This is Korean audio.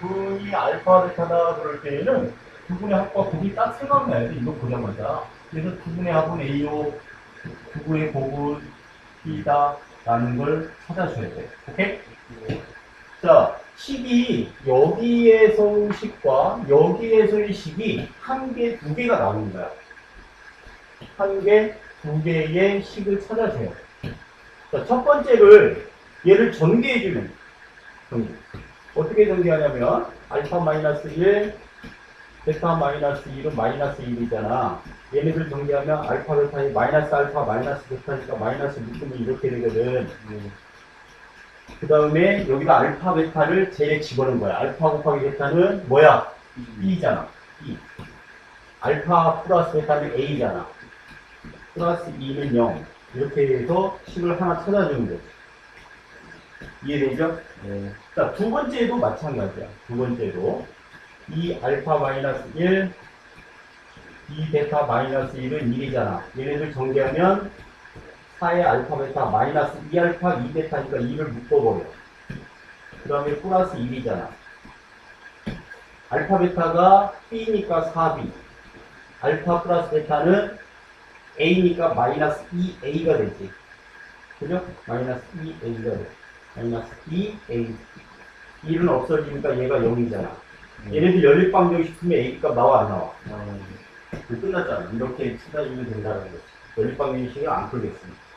분이 알파 베타다 그럴 때에는 두 분의 합과 곱이 딱 생각나야 돼. 이거 보자마자. 그래서 두 분의 합은 A요, 두 분의 곱은 B다. 라는 걸 찾아줘야 돼. 오케이? 자, 식이 여기에서 식과 여기에서의 식이 한 개, 두 개가 나오는 거야. 한 개, 두 개의 식을 찾아줘요. 자, 첫 번째를 얘를 전개해주는 전개. 어떻게 전개하냐면 알파 마이너스 1, 베타 마이너스 1은 마이너스 1이잖아. 얘네들 전개하면 알파 베타에 마이너스 알파 마이너스 베타니까 마이너스 묶으면 이렇게 되거든. 그 다음에 여기다 알파 베타를 제에 집어넣은 거야. 알파 곱하기 베타는 뭐야? B잖아. B. 알파 플러스 베타는 A잖아. 플러스 2는 0. 이렇게 해서 식을 하나 찾아주는 거지. 이해되죠? 네. 자, 두 번째도 마찬가지야. 두 번째도. 이 알파 마이너스 1, 이 베타 마이너스 1은 1이잖아. 얘네들 전개하면 4의 알파 베타 마이너스 2 알파 2 베타니까 2를 묶어버려. 그 다음에 플러스 1이잖아. 알파 베타가 B니까 4B. 알파 플러스 베타는 A니까 마이너스 2A가 되지. 그죠? 마이너스 2A가 돼. 마이너스 2A. 1은 없어지니까 얘가 0이잖아. 얘네들 연립방정 시키면 A 값 나와 안 나와? 아, 그 끝났잖아. 이렇게 찾아주면 된다는 거지. 연립방정식이 안 풀겠으니까.